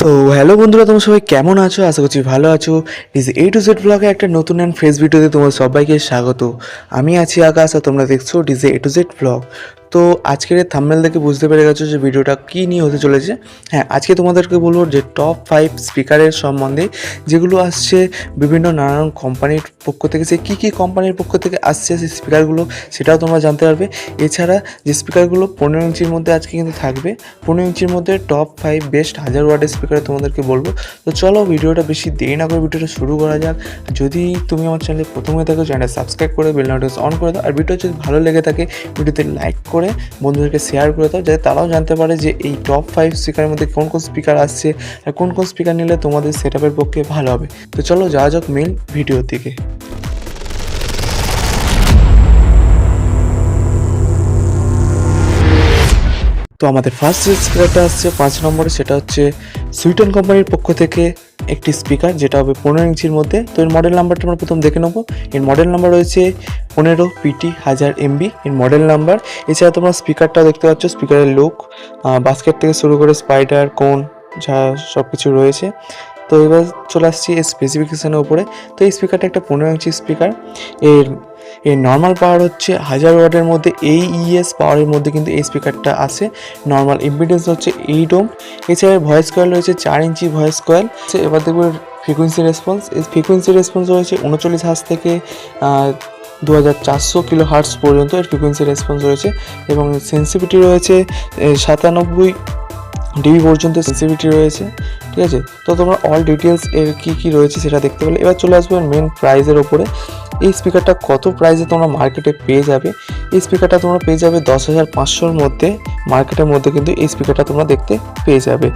So hello বন্ধুরা, তোমার সবাই কেমন আছো? আশা করছি ভালো আছো। ডিজ এ টু জেড ব্লগে একটা নতুন অ্যান্ড ফ্রেশ ভিডিওতে তোমার সবাইকে স্বাগত। আমি আছি আকাশ আর তোমরা দেখছ DJ A to Z blog তো আজকের থাম্বেল দেখে বুঝতে পেরে গেছো যে ভিডিওটা কী নিয়ে হতে চলেছে। হ্যাঁ আজকে তোমাদেরকে বলব যে টপ ফাইভ স্পিকারের সম্বন্ধে যেগুলো আসছে বিভিন্ন নানান কোম্পানির পক্ষ থেকে, সে কী কী কোম্পানির পক্ষ থেকে আসছে সেই স্পিকারগুলো সেটাও তোমরা জানতে পারবে। এছাড়া যে স্পিকারগুলো পনেরো ইঞ্চির মধ্যে আজকে কিন্তু থাকবে, পনেরো ইঞ্চির মধ্যে টপ ফাইভ বেস্ট হাজার ওয়ার্ডের স্পিকার তোমাদেরকে বলব। তো চলো ভিডিওটা বেশি দেরি না করে ভিডিওটা শুরু করা যাক। যদি তুমি আমার চ্যানেলে প্রথমে থাকো চ্যানেল সাবস্ক্রাইব করে বেল অন করে দাও। আর ভিডিও যদি ভালো লেগে থাকে, ভিডিওতে লাইক করে বন্ধুদেরকে শেয়ার করে দাও, যাতে তারাও জানতে পারে যে এই টপ ফাইভ স্পিকারের মধ্যে কোন কোন স্পিকার আসছে আর কোন কোন স্পিকার নিলে তোমাদের সেট পক্ষে ভালো হবে। তো চলো যাওয়া যাক মেন ভিডিওর দিকে। তো আমাদের ফার্স্ট যে স্পিকারটা আসছে, পাঁচ নম্বরে সেটা হচ্ছে সুইটন কোম্পানির পক্ষ থেকে একটি স্পিকার যেটা হবে পনেরো ইঞ্চির মধ্যে। তো এর মডেল নাম্বারটা আমরা প্রথম দেখে নেব। এর মডেল নাম্বার রয়েছে পনেরো পিটি হাজার এমবি। এর মডেল নাম্বার এছাড়া তোমরা স্পিকারটা দেখতে পাচ্ছ স্পিকারের লুক বাস্কেট থেকে শুরু করে স্পাইডার কোন যা সব কিছু রয়েছে। তো এবার চলে আসছি এর স্পেসিফিকেশনের উপরে। তো এই স্পিকারটা একটা পনেরো ইঞ্চি স্পিকার এর এর নর্মাল পাওয়ার হচ্ছে হাজার ওয়াটের মধ্যে এই ইএস পাওয়ারের মধ্যে কিন্তু এই স্পিকারটা আসে নর্মাল ইম্পিডেন্স হচ্ছে এইট ওম এছাড়া ভয়েস কয়েল রয়েছে চার ইঞ্চি ভয়েস কয়েল এবার দেখব ফ্রিকুয়েন্সি রেসপন্স এই ফ্রিকুয়েন্সি রেসপন্স রয়েছে উনচল্লিশ হার্স থেকে দু হাজার চারশো কিলো হার্টস পর্যন্ত এর ফ্রিকুয়েন্সি রেসপন্স রয়েছে। এবং সেন্সিভিটি রয়েছে সাতানব্বই ডিবি পর্যন্ত সেন্সিভিটি রয়েছে, ঠিক আছে? তো তোমরা অল ডিটেলস এর কী কী রয়েছে সেটা দেখতে পেলে। এবার চলে আসবে মেন প্রাইজের ওপরে এই স্পিকারটা কত প্রাইসে তোমরা মার্কেটে পেয়ে যাবে? এই স্পিকারটা তোমরা পেয়ে যাবে দশ হাজার পাঁচশোর মধ্যে। মার্কেটের মধ্যে কিন্তু এই স্পিকারটা তোমরা দেখতে পেয়ে যাবে।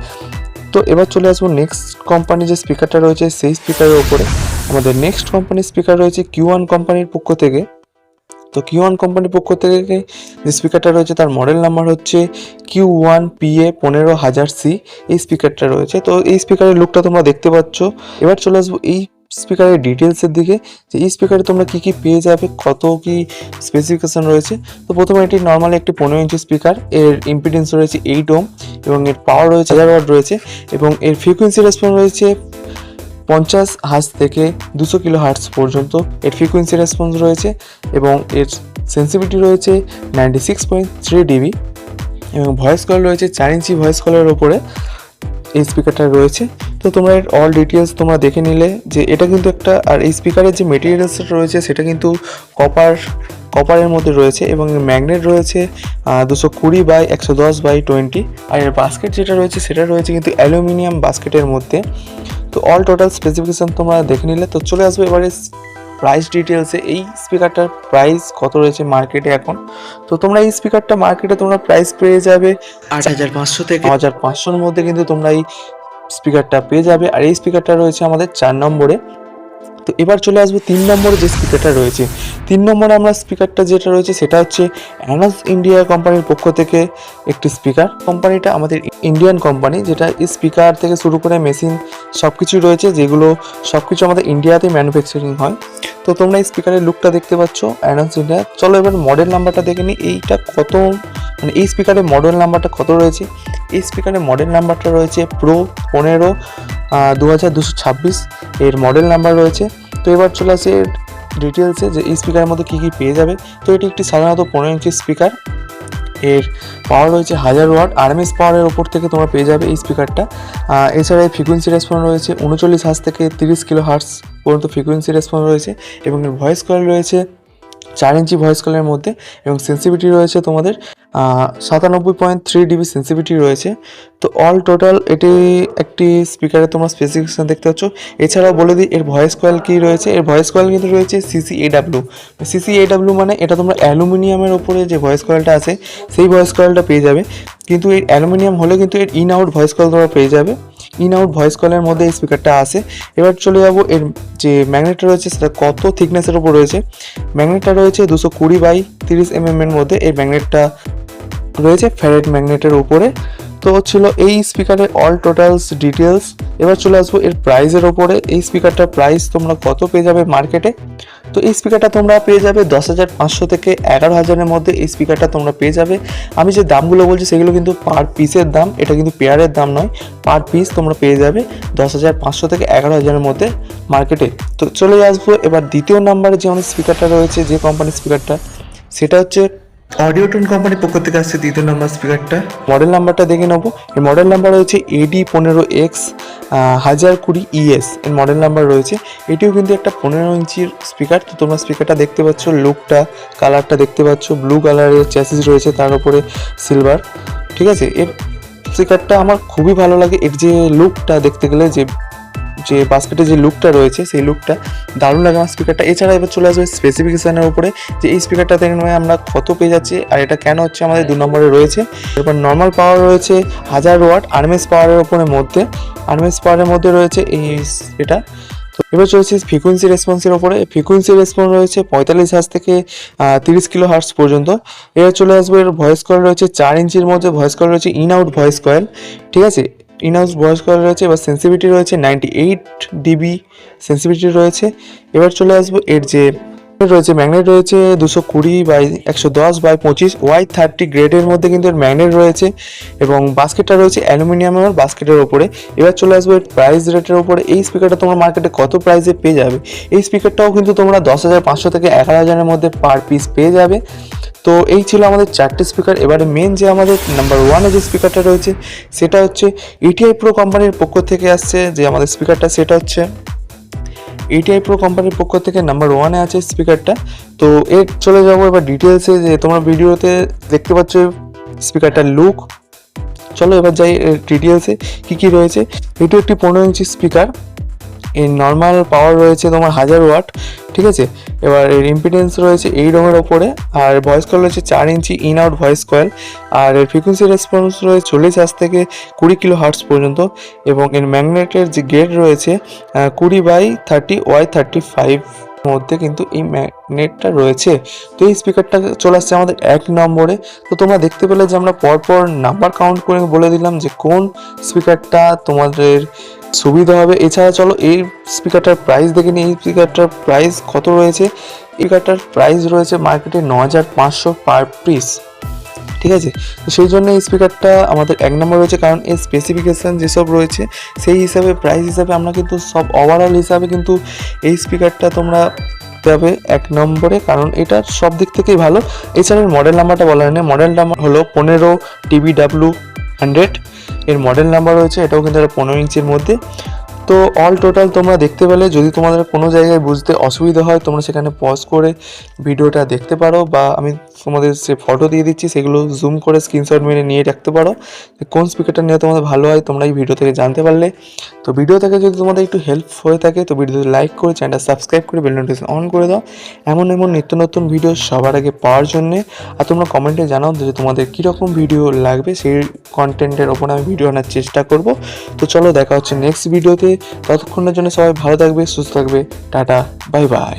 তো এবার চলে আসব নেক্সট কোম্পানি যে স্পিকারটা রয়েছে, সেই স্পিকারের ওপরে আমাদের নেক্সট কোম্পানির স্পিকার রয়েছে কিউ ওয়ান কোম্পানির পক্ষ থেকে। তো কিউ ওয়ান কোম্পানির পক্ষ থেকে যে স্পিকারটা রয়েছে, তার মডেল নাম্বার হচ্ছে কিউ ওয়ান পিএ পনেরো হাজার সি এই স্পিকারটা রয়েছে। তো এই স্পিকারের লুকটা তোমরা দেখতে পাচ্ছ। এবার চলে আসব এই স্পিকারের ডিটেলসের দিকে। যে এই স্পিকারে তোমরা কী কী পেয়ে যাবে, কত কি স্পেসিফিকেশন রয়েছে? তো প্রথমে এটি নর্মালি একটি পনেরো ইঞ্চি স্পিকার এর ইম্পিডেন্স রয়েছে এইট ওম এবং এর পাওয়ার রয়েছে হাজার ওয়াট রয়েছে এবং এর ফ্রিকোয়েন্সি রেসপন্স রয়েছে পঞ্চাশ হার্স থেকে দুশো কিলো হার্টস পর্যন্ত এর ফ্রিকোয়েন্সি রেসপন্স রয়েছে এবং এর সেন্সিভিটি রয়েছে ninety six point three dB এবং ভয়েস কল রয়েছে চার ইঞ্চি ভয়েস কলের ওপরে এই স্পিকারটা রয়েছে। তো তোমরা এর অল ডিটেলস তোমরা দেখে নিলে যে এটা কিন্তু একটা, আর এই স্পিকারের যে মেটেরিয়ালসটা রয়েছে সেটা কিন্তু কপার কপারের মধ্যে রয়েছে এবং এর ম্যাগনেট রয়েছে দুশো কুড়ি বাই একশো দশ বাই টোয়েন্টি আর এর বাস্কেট যেটা রয়েছে সেটা রয়েছে কিন্তু অ্যালুমিনিয়াম বাস্কেটের মধ্যে। তো অল টোটাল স্পেসিফিকেশান তোমরা দেখে নিলে। তো চলে আসবে এবারে প্রাইস ডিটেলসে এই স্পিকারটার প্রাইস কত রয়েছে মার্কেটে এখন? তো তোমরা এই স্পিকারটা মার্কেটে তোমরা প্রাইস পেয়ে যাবে। আট হাজার পাঁচশো থেকে। হাজার পাঁচশোর মধ্যে কিন্তু তোমরা এই স্পিকারটা পেয়ে যাবে। আর এই স্পিকারটা রয়েছে আমাদের চার নম্বরে। তো এবার চলে আসব তিন নম্বরে যে স্পিকারটা রয়েছে। তিন নম্বরে আমরা স্পিকারটা যেটা রয়েছে সেটা হচ্ছে অ্যানাস ইন্ডিয়া কোম্পানির পক্ষ থেকে একটি স্পিকার কোম্পানিটা আমাদের ইন্ডিয়ান কোম্পানি যেটা স্পিকার থেকে শুরু করে মেশিন সব কিছুই রয়েছে, যেগুলো সব কিছু আমাদের ইন্ডিয়াতেই ম্যানুফ্যাকচারিং হয়। তো তোমরা এই স্পিকারের লুকটা দেখতে পাচ্ছ অ্যানাস ইন্ডিয়া চলো এবার মডেল নাম্বারটা দেখে নিই, এইটা কত মানে এই স্পিকারের মডেল নাম্বারটা কত রয়েছে? এই স্পিকারের মডেল নাম্বারটা রয়েছে প্রো পনেরো দু হাজার দুশো ছাব্বিশ। এর মডেল নাম্বার রয়েছে। তো এবার চলে আসে ডিটেলসে যে এই স্পিকারের মধ্যে কী কী পেয়ে যাবে। তো এটি একটি সাধারণত পনেরো ইঞ্চি স্পিকার এর পাওয়ার রয়েছে হাজার ওয়াট আরএমএস পাওয়ারের ওপর থেকে তোমরা পেয়ে যাবে এই স্পিকারটা এছাড়া এই ফ্রিকোয়েন্সি রেসপন্স রয়েছে উনচল্লিশ হার্স থেকে তিরিশ কিলো হার্স পর্যন্ত ফ্রিকোয়েন্সি রেসপন্স রয়েছে এবং এর ভয়েস কল রয়েছে চার ইঞ্চি ভয়েস কলের মধ্যে এবং সেন্সিভিটি রয়েছে তোমাদের সাতানব্বই পয়েন্ট থ্রি ডিবি সেন্সিভিটি রয়েছে। তো অল টোটাল এটি একটি স্পিকারে তোমরা স্পেসিফিকেশন দেখতে পাচ্ছ। এছাড়াও বলে দিই, এর ভয়েস কয়েল কী রয়েছে? এর ভয়েস কয়েল কিন্তু রয়েছে সিসি এডাব্লিউ সিসি এডাব্লিউ মানে এটা তোমরা অ্যালুমিনিয়ামের ওপরে যে ভয়েস কয়েলটা আছে, সেই ভয়েস কয়েলটা পেয়ে যাবে। কিন্তু এর অ্যালুমিনিয়াম হলে কিন্তু এর ইন আউট ভয়েস কয়েল তোমরা পেয়ে যাবে। ইন আউট ভয়েস কলের মধ্যে এই স্পিকারটা আসে এবার চলে যাব, এর যে ম্যাগনেটটা রয়েছে, সেটা কত থিকনেসের উপর রয়েছে? ম্যাগনেটটা রয়েছে দুশো কুড়ি বাই তিরিশ এম এর মধ্যে। এই ম্যাগনেটটা রয়েছে ফ্যারেট ম্যাগনেটের উপরে। তো ছিল এই স্পিকারের অল টোটালস ডিটেলস এবার চলে আসব এর প্রাইসের ওপরে এই স্পিকারটার প্রাইস তোমরা কত পেয়ে যাবে মার্কেটে তো এই স্পিকারটা তোমরা পেয়ে যাবে দশ হাজার পাঁচশো থেকে এগারো হাজারের মধ্যে এই স্পিকারটা তোমরা পেয়ে যাবে। আমি যে দামগুলো বলছি সেগুলো কিন্তু পার পিসের দাম, এটা কিন্তু পেয়ারের দাম নয়। পার পিস তোমরা পেয়ে যাবে দশ হাজার পাঁচশো থেকে এগারো হাজারের মধ্যে মার্কেটে তো চলে আসব। এবার দ্বিতীয় নাম্বারে যে আমাদের স্পিকারটা রয়েছে, যে কোম্পানির স্পিকারটা সেটা হচ্ছে অডিওটন কোম্পানির পক্ষ থেকে আসছে দ্বিতীয় নাম্বার স্পিকারটা মডেল নাম্বারটা দেখে নেব। এর মডেল নাম্বার রয়েছে এডি পনেরো এক্স হাজার কুড়ি ইএস এর মডেল নাম্বার রয়েছে। এটিও কিন্তু একটা পনেরো ইঞ্চির স্পিকার তো তোমরা স্পিকারটা দেখতে পাচ্ছ লুকটা কালারটা দেখতে পাচ্ছ। ব্লু কালারের চ্যাসিস রয়েছে, তার উপরে সিলভার ঠিক আছে? এর স্পিকারটা আমার খুবই ভালো লাগে। এর যে লুকটা দেখতে গেলে যে যে বাস্কেটের যে লুকটা রয়েছে, সেই লুকটা দারুণ লাগে আমার স্পিকারটা এছাড়া এবার চলে আসবে স্পেসিফিকেশানের উপরে, যে এই স্পিকারটা থেকে নয় আমরা কত পেয়ে যাচ্ছি, আর এটা কেন হচ্ছে আমাদের দু নম্বরে রয়েছে। এরপর নর্মাল পাওয়ার রয়েছে হাজার ওয়াট আর্মেস পাওয়ারের উপরে মধ্যে। আর্মেস পাওয়ারের মধ্যে রয়েছে এই এটা। এবার চলছে ফ্রিকুয়েন্সি রেসপন্সের ওপরে ফ্রিকুয়েন্সি রেসপন্স রয়েছে পঁয়তাল্লিশ হার্স থেকে তিরিশ কিলো হার্স পর্যন্ত। এবার চলে আসবে এর ভয়েস কল রয়েছে চার ইঞ্চির মধ্যে ভয়েস কল রয়েছে ইন আউট ভয়েস কয়েল ঠিক আছে? ইন হাউস ভয়েস কল রয়েছে, এবার সেন্সিভিটি রয়েছে নাইনটি এইট ডিবি সেন্সিভিটি রয়েছে। এবার চলে আসব এর যে রয়েছে ম্যাগনেট রয়েছে দুশো কুড়ি বাই একশো দশ বাই পঁচিশ ওয়াই থার্টি গ্রেডের মধ্যে কিন্তু এর ম্যাগনেট রয়েছে এবং বাস্কেটটা রয়েছে অ্যালুমিনিয়ামের বাস্কেটের ওপরে এবার চলে আসব এর প্রাইস রেটের ওপরে এই স্পিকারটা তোমরা মার্কেটে কত প্রাইসে পেয়ে যাবে? এই স্পিকারটাও কিন্তু তোমরা দশ হাজার পাঁচশো থেকে এগারো হাজারের মধ্যে পার পিস পেয়ে যাবে। তো এই ছিল আমাদের চারটে স্পিকার এবারে মেন যে আমাদের নাম্বার ওয়ানে যে স্পিকারটা রয়েছে, সেটা হচ্ছে ইটিআই প্রো কোম্পানির পক্ষ থেকে আসছে। যে আমাদের স্পিকারটা সেটা হচ্ছে ইটিআই প্রো কোম্পানির পক্ষ থেকে নাম্বার ওয়ানে আছে স্পিকারটা তো এর চলে যাব এবার ডিটেলসে যে তোমরা ভিডিওতে দেখতে পাচ্ছ স্পিকারটার লুক চলো এবার যাই ডিটেলসে কী কী রয়েছে। এটি একটি পনেরো ইঞ্চি স্পিকার এর নর্মাল পাওয়ার রয়েছে তোমার হাজার ওয়াট ঠিক আছে? এবার এর ইম্পিডেন্স রয়েছে এই রোমের ওপরে, আর ভয়েস কয়েল রয়েছে চার inch in out voice coil আর এর ফ্রিকুয়েন্সি রেসপন্স রয়েছে চল্লিশ হার্স থেকে কুড়ি কিলো হার্টস পর্যন্ত, এবং এর ম্যাগনেটের যে গেট রয়েছে কুড়ি by thirty Y thirty five মধ্যে কিন্তু এই ম্যাগনেটটা রয়েছে। তো এই স্পিকারটা চলে আসছে আমাদের এক নম্বরে। তো তোমরা দেখতে পেলে যে আমরা পরপর নাম্বার কাউন্ট করে বলে দিলাম যে কোন স্পিকারটা তোমাদের সুবিধা হবে। এছাড়া চলো, এই স্পিকারটার প্রাইস দেখে নিই। এই স্পিকারটার প্রাইস কত রয়েছে? স্পিকারটার প্রাইস রয়েছে মার্কেটে ন হাজার পাঁচশো পার পিস ঠিক আছে? তো সেই জন্য এই স্পিকারটা আমাদের এক নম্বর রয়েছে। কারণ এর স্পেসিফিকেশান যেসব রয়েছে, সেই হিসাবে প্রাইস হিসাবে আমরা কিন্তু সব ওভারঅল হিসাবে কিন্তু এই স্পিকারটা তোমরা যাবে এক নম্বরে। কারণ এটা সব দিক থেকেই ভালো। এছাড়া মডেল নাম্বারটা বলা হয়নি মডেল নাম্বার হলো পনেরো টিবি ডাব্লু হান্ড্রেড। এর মডেল নাম্বার রয়েছে এটাও কিন্তু একটা পনেরো ইঞ্চির মধ্যে। তো অল টোটাল তোমরা দেখতে পেলে, যদি তোমাদের কোনো জায়গায় বুঝতে অসুবিধা হয়, তোমরা সেখানে পজ করে ভিডিওটা দেখতে পারো বা আমি তোমাদের সে ফটো দিয়ে দিচ্ছি, সেগুলো জুম করে স্ক্রিনশট মেরে নিয়ে রাখতে পারো। কোন স্পিকারটা নিয়ে তোমাদের ভালো হয়, তোমরা এই ভিডিও থেকে জানতে পারলে। তো ভিডিও থেকে যদি তোমাদের একটু হেল্প হয়ে থাকে, তো ভিডিওতে লাইক করে চ্যানেলটা সাবস্ক্রাইব করে বেল নোটিফিকেশন অন করে দাও। এমন এমন নিত্য নতুন ভিডিও সবার আগে পাওয়ার জন্যে। আর তোমরা কমেন্টে জানাও যে তোমাদের কীরকম ভিডিও লাগবে, সেই কন্টেন্টের ওপর আমি ভিডিও আনার চেষ্টা করব। তো চলো দেখা হচ্ছে নেক্সট ভিডিওতে ততক্ষণের জন্য সবাই ভালো থাকবে সুস্থ থাকবে। Tata bye bye.